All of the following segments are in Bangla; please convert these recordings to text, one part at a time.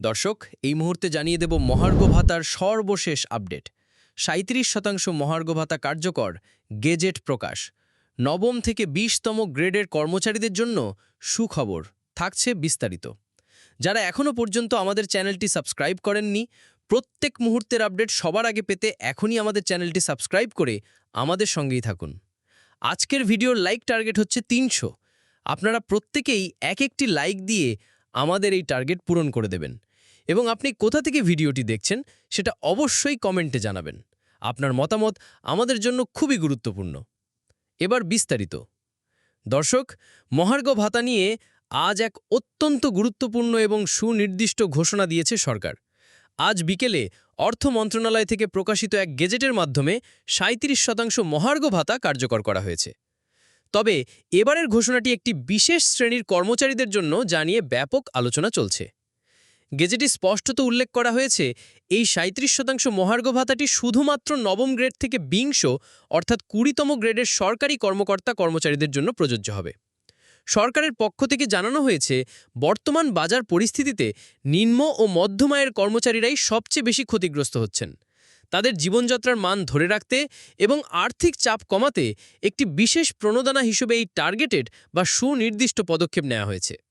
দর্শক, এই মুহূর্তে জানিয়ে দেব মহার্ঘ ভাতার সর্বশেষ আপডেট। সাঁত্রিশ শতাংশ মহার্ঘ ভাতা কার্যকর, গেজেট প্রকাশ। নবম থেকে বিশতম গ্রেডের কর্মচারীদের জন্য সুখবর, থাকছে বিস্তারিত। যারা এখনও পর্যন্ত আমাদের চ্যানেলটি সাবস্ক্রাইব করেননি, প্রত্যেক মুহূর্তের আপডেট সবার আগে পেতে এখনই আমাদের চ্যানেলটি সাবস্ক্রাইব করে আমাদের সঙ্গেই থাকুন। আজকের ভিডিওর লাইক টার্গেট হচ্ছে তিনশো। আপনারা প্রত্যেকেই এক একটি লাইক দিয়ে আমাদের এই টার্গেট পূরণ করে দেবেন। এবং আপনি কোথা থেকে ভিডিওটি দেখছেন সেটা অবশ্যই কমেন্টে জানাবেন। আপনার মতামত আমাদের জন্য খুবই গুরুত্বপূর্ণ। এবার বিস্তারিত। দর্শক, মহার্ঘ ভাতা নিয়ে আজ এক অত্যন্ত গুরুত্বপূর্ণ এবং সুনির্দিষ্ট ঘোষণা দিয়েছে সরকার। আজ বিকেলে অর্থ মন্ত্রণালয় থেকে প্রকাশিত এক গেজেটের মাধ্যমে সাঁত্রিশ শতাংশ মহার্ঘ ভাতা কার্যকর করা হয়েছে। তবে এবারের ঘোষণাটি একটি বিশেষ শ্রেণির কর্মচারীদের জন্য জানিয়ে ব্যাপক আলোচনা চলছে। গেজেটে স্পষ্টত উল্লেখ করা হয়েছে, এই সাঁত্রিশ শতাংশ মহার্ঘ ভাতাটি শুধুমাত্র নবম গ্রেড থেকে বিংশ, অর্থাৎ কুড়িতম গ্রেডের সরকারি কর্মকর্তা কর্মচারীদের জন্য প্রযোজ্য হবে। সরকারের পক্ষ থেকে জানানো হয়েছে, বর্তমান বাজার পরিস্থিতিতে নিম্ন ও মধ্যম আয়ের কর্মচারীরাই সবচেয়ে বেশি ক্ষতিগ্রস্ত হচ্ছেন। তাদের জীবনযাত্রার মান ধরে রাখতে এবং আর্থিক চাপ কমাতে একটি বিশেষ প্রণোদনা হিসেবে এই টার্গেটেড বা সুনির্দিষ্ট পদক্ষেপ নেওয়া হয়েছে।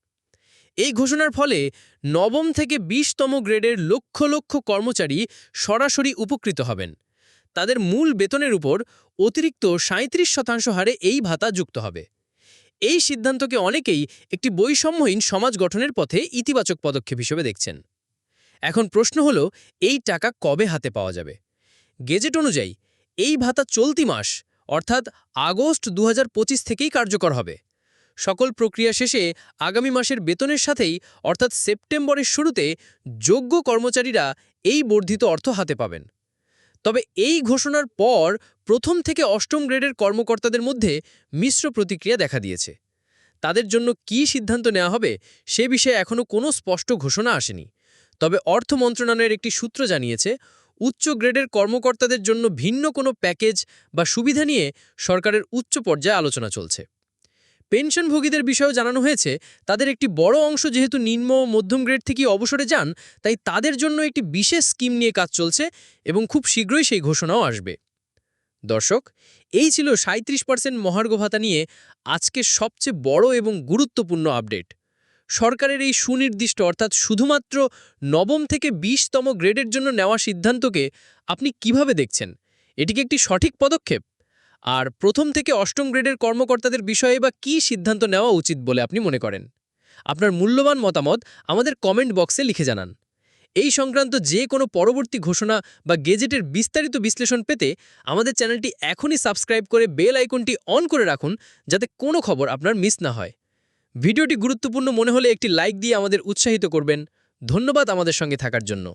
এই ঘোষণার ফলে নবম থেকে বিশতম গ্রেডের লক্ষ লক্ষ কর্মচারী সরাসরি উপকৃত হবেন। তাদের মূল বেতনের উপর অতিরিক্ত সাঁত্রিশ শতাংশ হারে এই ভাতা যুক্ত হবে। এই সিদ্ধান্তকে অনেকেই একটি বৈষম্যহীন সমাজ গঠনের পথে ইতিবাচক পদক্ষেপ হিসেবে দেখছেন। এখন প্রশ্ন হল, এই টাকা কবে হাতে পাওয়া যাবে? গেজেট অনুযায়ী, এই ভাতা চলতি মাস, অর্থাৎ আগস্ট দু হাজার পঁচিশ থেকেই কার্যকর হবে। সকল প্রক্রিয়া শেষে আগামী মাসের বেতনের সাথেই, অর্থাৎ সেপ্টেম্বরের শুরুতে, যোগ্য কর্মচারীরা এই বর্ধিত অর্থ হাতে পাবেন। তবে এই ঘোষণার পর প্রথম থেকে অষ্টম গ্রেডের কর্মকর্তাদের মধ্যে মিশ্র প্রতিক্রিয়া দেখা দিয়েছে। তাদের জন্য কী সিদ্ধান্ত নেওয়া হবে, সে বিষয়ে এখনও কোনো স্পষ্ট ঘোষণা আসেনি। তবে অর্থ মন্ত্রণালয়ের একটি সূত্র জানিয়েছে, উচ্চ গ্রেডের কর্মকর্তাদের জন্য ভিন্ন কোনো প্যাকেজ বা সুবিধা নিয়ে সরকারের উচ্চ পর্যায়ে আলোচনা চলছে। পেনশনভোগীদের বিষয়েও জানানো হয়েছে, তাদের একটি বড় অংশ যেহেতু নিম্ন ও মধ্যম গ্রেড থেকে অবসরে যান, তাই তাদের জন্য একটি বিশেষ স্কিম নিয়ে কাজ চলছে এবং খুব শীঘ্রই সেই ঘোষণাও আসবে। দর্শক, এই ছিল সাঁত্রিশ পার্সেন্ট মহার্ঘ ভাতা নিয়ে আজকে সবচেয়ে বড় এবং গুরুত্বপূর্ণ আপডেট। সরকারের এই সুনির্দিষ্ট অর্থাৎ শুধুমাত্র নবম থেকে বিশতম গ্রেডের জন্য নেওয়া সিদ্ধান্তকে আপনি কীভাবে দেখছেন? এটিকে একটি সঠিক পদক্ষেপ? আর প্রথম থেকে অষ্টম গ্রেডের কর্মকর্তাদের বিষয়ে বা কী সিদ্ধান্ত নেওয়া উচিত বলে আপনি মনে করেন? আপনার মূল্যবান মতামত আমাদের কমেন্ট বক্সে লিখে জানান। এই সংক্রান্ত যে কোনো পরবর্তী ঘোষণা বা গেজেটের বিস্তারিত বিশ্লেষণ পেতে আমাদের চ্যানেলটি এখনই সাবস্ক্রাইব করে বেল আইকনটি অন করে রাখুন যাতে কোনো খবর আপনার মিস না হয়। ভিডিওটি গুরুত্বপূর্ণ মনে হলে একটি লাইক দিয়ে আমাদের উৎসাহিত করবেন। ধন্যবাদ আমাদের সঙ্গে থাকার জন্য।